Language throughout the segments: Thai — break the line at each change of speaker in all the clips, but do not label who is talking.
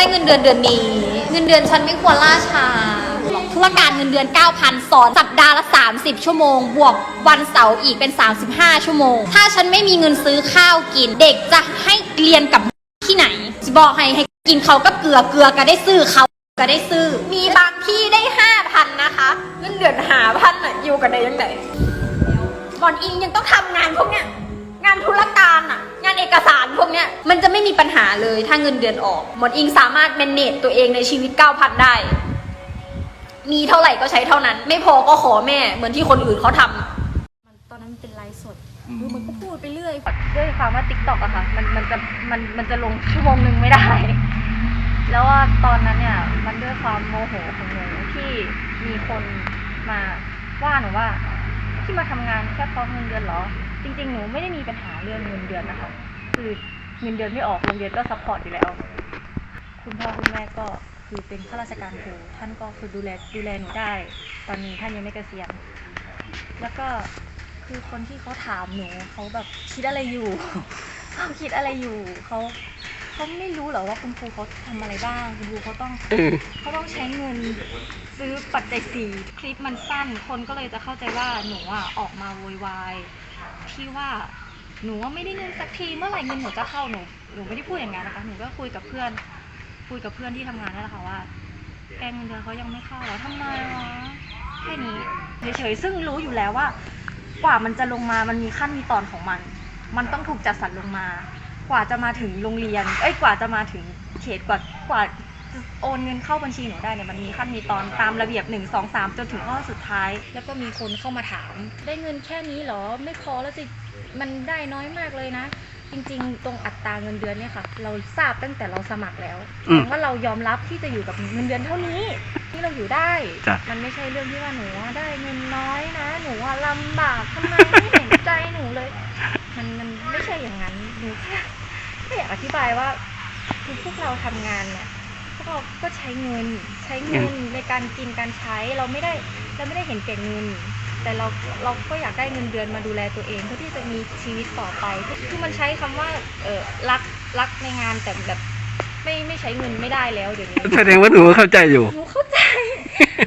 ได้เงินเดือนเดือนนี้ เงินเดือนฉันไม่ควรล่าช้าธุรการเงินเดือน 9,000สอนสัปดาห์ละ 30 ชั่วโมง บวกวันเสาร์อีกเป็น 35 ชั่วโมง ถ้าฉันไม่มีเงินซื้อข้าวกิน เด็กจะให้เรียนกับที่ไหนจะบอกให้ให้กินเขาก็เกลือเกลือก็ได้ซื้อเขาก็ได้ซื้อ มีบางที่ได้ 5,000 นะคะ เงินเดือนหาพันอะอยู่กันได้ยังไงบอลอิงยังต้องทำงานพวกเนี้ยงานธุรการอะานเอกสารพวกเนี้ยมันจะไม่มีปัญหาเลยถ้าเงินเดือนออก หมอนอิงสามารถ manage ตัวเองในชีวิต 9,000 ได้ มีเท่าไหร่ก็ใช้เท่านั้น ไม่พอก็ขอแม่เหมือนที่คนอื่นเขาทำมันตอนนั้นเป็นไลฟ์สดคือมันก็พูดไปเรื่อย
ด้วยความว่าติ๊กต็อกอะค่ะ มันมันจะมันมันจะลงชั่วโมงหนึ่งไม่ได้ แล้วว่าตอนนั้นเนี่ย มันด้วยความโมโหของหนูที่มีคนมาว่าหนูว่า ที่มาทำงานแค่เพราะเงินเดือนเหรอ จริง ๆ หนูไม่ได้มีปัญหาเรื่องเงินเดือนนะคะ คือเงินเดือนไม่ออกโรงเรียนก็ซัพพอร์ตอยู่แล้ว คุณพ่อคุณแม่ก็คือเป็นข้าราชการครูท่านก็คือดูแลดูแลหนูได้ ตอนนี้ท่านยังไม่เกษียณ แล้วก็คือคนที่เขาถามหนูเขาแบบคิดอะไรอยู่เขาคิดอะไรอยู่เขา เขาไม่รู้เหรอว่าคุณครูเขาทำอะไรบ้าง คุณครูเขาต้อง
เออ
เขาต้องใช้เงินซื้อปัจจัยสี่คลิปมันสั้น คนก็เลยจะเข้าใจว่าหนูอะออกมาโวยวายที่ว่าหนูว่าไม่ได้เงินสักทีเมื่อไหร่เงินหนูจะเข้าหนูหนูไม่ได้พูดอย่างนั้นนะคะหนูก็คุยกับเพื่อน คุยกับเพื่อนที่ทำงานนั่นแหละค่ะว่าแกเงินเดือนเขายังไม่เข้าเหรอทำไมวะแค่นี้เฉยๆซึ่งรู้อยู่แล้วว่า กว่ามันจะลงมามันมีขั้นมีตอนของมัน มันต้องถูกจัดสรรลงมา กว่าจะมาถึงโรงเรียน เอ้ยกว่าจะมาถึงเขตกว่ากว่าจะโอนเงินเข้าบัญชีหนูได้เนี่ยมันมีขั้นมีตอนตามระเบียบหนึ่งสองสามจนถึงข้อสุดท้าย แล้วก็มีคนเข้ามาถาม ได้เงินแค่นี้เหรอไม่พอแล้วสิมันได้น้อยมากเลยนะ จริงๆ ตรงอัตราเงินเดือนเนี่ยค่ะ เราทราบตั้งแต่เราสมัครแล้ว
อืม
ว่าเรายอมรับที่จะอยู่กับเงินเดือนเท่านี้ที่เราอยู่ได้
จ้ะ
มันไม่ใช่เรื่องที่ว่าหนูว่าได้เงินน้อยนะ หนูว่าลำบากทำไมไม่เห็นใจหนูเลย มันมันไม่ใช่อย่างนั้นหนูแค่ แค่อยากอธิบายว่าคือพวกเราทำงานเนี่ยพวกเราก็ใช้เงินใช้เงินในการกินการใช้เราไม่ได้เราไม่ได้เห็นแก่เงิน แต่เราเราก็อยากได้เงินเดือนมาดูแลตัวเองเพื่อที่จะมีชีวิตต่อไปคือมันใช้คำว่าเออรักรักในงานแต่แบบไม่ไม่ใช้เงินไม่ได้แล้วเดี๋ยวนี้
แสดงว่าหนูเข้าใจอยู่
หนูเข้าใจ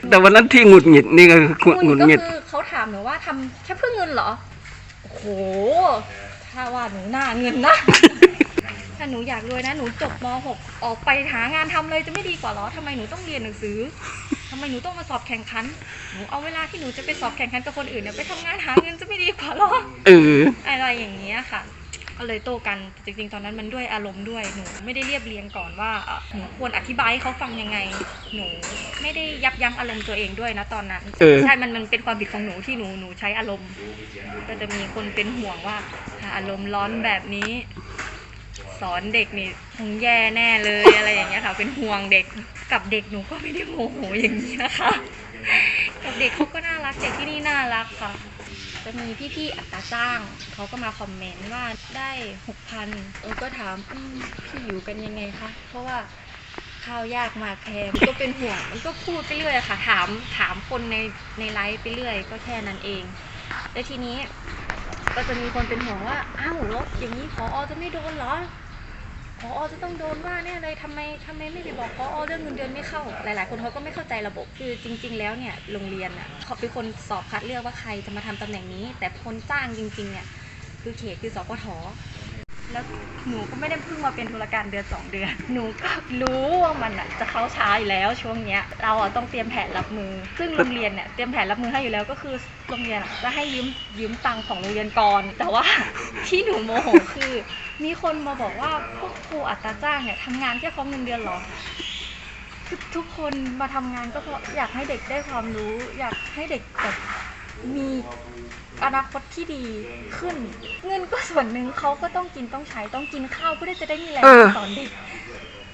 แต่วันนั้นที่หงุดหงิดนี่ก็คือหงุด
ก็
หงิด
คือเขาถามหนูว่าทำแค่เพื่อเงินเหรอโอ้โหถ้าว่าหนูหน้าเงินนะ ถ้าหนูอยากรวยนะหนูจบม .6 ออกไปหางานทำเลยจะไม่ดีกว่าเหรอทำไมหนูต้องเรียนหนังสือทำไมหนูต้องมาสอบแข่งขันหนูเอาเวลาที่หนูจะไปสอบแข่งขันกับคนอื่นเนี่ยไปทำงานหาเงินจะไม่ดีกว่าเหรอ
เออ
อะไรอย่างเงี้ยค่ะก็เลยโต้กันแต่จริงๆ ตอนนั้นมันด้วยอารมณ์ด้วยหนูไม่ได้เรียบเรียงก่อนว่าเอ่อหนูควรอธิบายให้เขาฟังยังไง หนูไม่ได้ยับยั้งอารมณ์ตัวเองด้วยนะตอนนั้น
เออ
ใช่มันมันเป็นความผิดของหนูที่หนูหนูใช้อารมณ์ ก็จะมีคนเป็นห่วงว่าถ้าอารมณ์ร้อนแบบนี้ สอนเด็กนี่คงแย่แน่เลยอะไรอย่างเงี้ยค่ะ เป็นห่วงเด็กกับเด็กหนูก็ไม่ได้โมโหอย่างนี้นะคะกับเด็กเขาก็น่ารักเด็กที่นี่น่ารักค่ะ จะมีพี่ๆอัตราจ้างเขาก็มาคอมเมนต์ว่าได้หกพันเออก็ถามอืมพี่อยู่กันยังไงคะเพราะว่าข้าวยากมากแพงก็เป็นห่วงมันก็พูดไปเรื่อยค่ะ ถามถามคนในในไลฟ์ไปเรื่อย ก็แค่นั้นเอง แล้วทีนี้ ก็จะมีคนเป็นห่วงว่าอ้าวแล้วอย่างนี้พอจะไม่โดนเหรอ พอจะต้องโดนว่าเนี่ยเลยทำไมทำไมไม่ไปบอกพอเรื่องเงินเดือนไม่เข้า หลาย ๆ คนเขาก็ไม่เข้าใจระบบ คือจริง ๆ แล้วเนี่ยโรงเรียนอะเขาเป็นคนสอบคัดเลือกว่าใครจะมาทำตำแหน่งนี้ แต่คนจ้างจริง ๆ เนี่ยคือเขตคือสพท แล้วหนูก็ไม่ได้เพิ่งมาเป็นธุรการเดือนสองเดือน หนูก็รู้ว่ามันอะจะเข้าช้าอยู่แล้วช่วงเนี้ย เราอะต้องเตรียมแผนรับมือ ซึ่งโรงเรียนเนี่ยเตรียมแผนรับมือให้อยู่แล้วก็คือโรงเรียนอะจะให้ยืมยืมตังค์ของโรงเรียนก่อน แต่ว่าที่หนูโมโหคือ มีคนมาบอกว่าพวกครูอัตราจ้างเนี่ยทำงานแค่เพราเงินเดือนหรอทุกคนมาทำงานก็เพราะอยากให้เด็กได้ความรู้ อยากให้เด็กแบบ มีอนาคตที่ดีขึ้น เงินก็ส่วนหนึ่งเขาก็ต้องกินต้องใช้ต้องกินข้าวเพื่อที่จะได้มีแรง
เออ
สอนเด็ก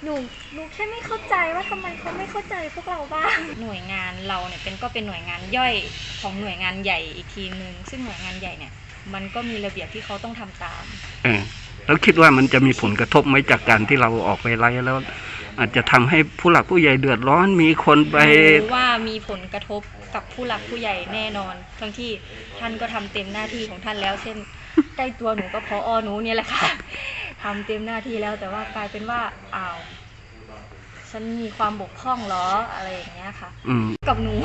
หนูหนูแค่ไม่เข้าใจว่าทำไมเขาไม่เข้าใจพวกเราบ้าง หน่วยงานเราเนี่ยเป็นก็เป็นหน่วยงานย่อยของหน่วยงานใหญ่อีกทีนึง ซึ่งหน่วยงานใหญ่เนี่ย มันก็มีระเบียบที่เขาต้องทำตาม
เออแล้วคิดว่ามันจะมีผลกระทบไหมจากการที่เราออกไปไล่แล้ว อาจจะทำให้ผู้หลักผู้ใหญ่เดือดร้อนมีคนไป
รู้ว่ามีผลกระทบกับผู้หลักผู้ใหญ่แน่นอน ทั้งที่ท่านก็ทำเต็มหน้าที่ของท่านแล้ว เช่นใกล้ตัวหนูก็พออหนูเนี่ยแหละค่ะทำเต็มหน้าที่แล้วแต่ว่ากลายเป็นว่าอ้าวฉันมีความบกพร่องเหรออะไรอย่างเงี้ยค่ะ
อืม
กับหนู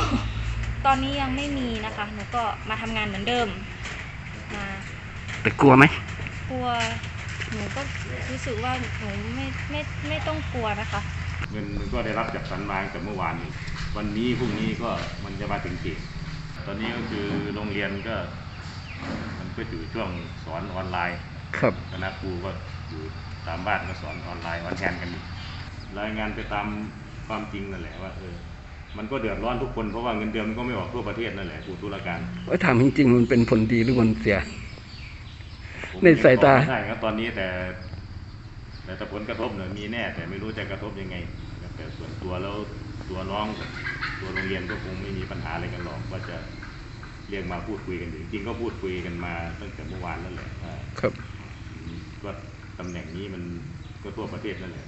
ตอนนี้ยังไม่มีนะคะ หนูก็มาทำงานเหมือนเดิมมา
แต่กลัวไหม
กลัว หนูก็รู้สึกว่าหนูไม่ไม่ไม่ต้องกลัวนะคะ
เงินมันก็ได้รับจากสันมาตั้งแต่เมื่อวานนี้วันนี้พรุ่งนี้ก็มันจะมาถึงเขตตอนนี้ก็คือโรงเรียนก็ มันก็อยู่ช่วงสอนออนไลน์
ครับ
คณะครูก็อยู่ตามบ้านก็สอนออนไลน์ออนแทนกันอยู่รายงานไปตามความจริงนั่นแหละว่าเออมันก็เดือดร้อนทุกคนเพราะว่าเงินเดือนมันก็ไม่ออกทั่วประเทศนั่นแหละครูธุรการ
ว่าถามจริงๆมันเป็นผลดีหรือผลเสีย
ผม
ในสายตา
ยังบอกไม่ได้ครับตอนนี้แต่แต่ แต่ผลกระทบเนี่ยมีแน่ แต่ไม่รู้จะกระทบยังไงนะครับแต่ส่วนตัวแล้วตัวน้องกับตัวโรงเรียนก็คงไม่มีปัญหาอะไรกันหรอกว่าจะเรียกมาพูดคุยกันอยู่จริงๆก็พูดคุยกันมาตั้งแต่เมื่อวานแล้วแหละว่า
ครับ
ก็ตำแหน่งนี้มันก็ทั่วประเทศนั่นแหละ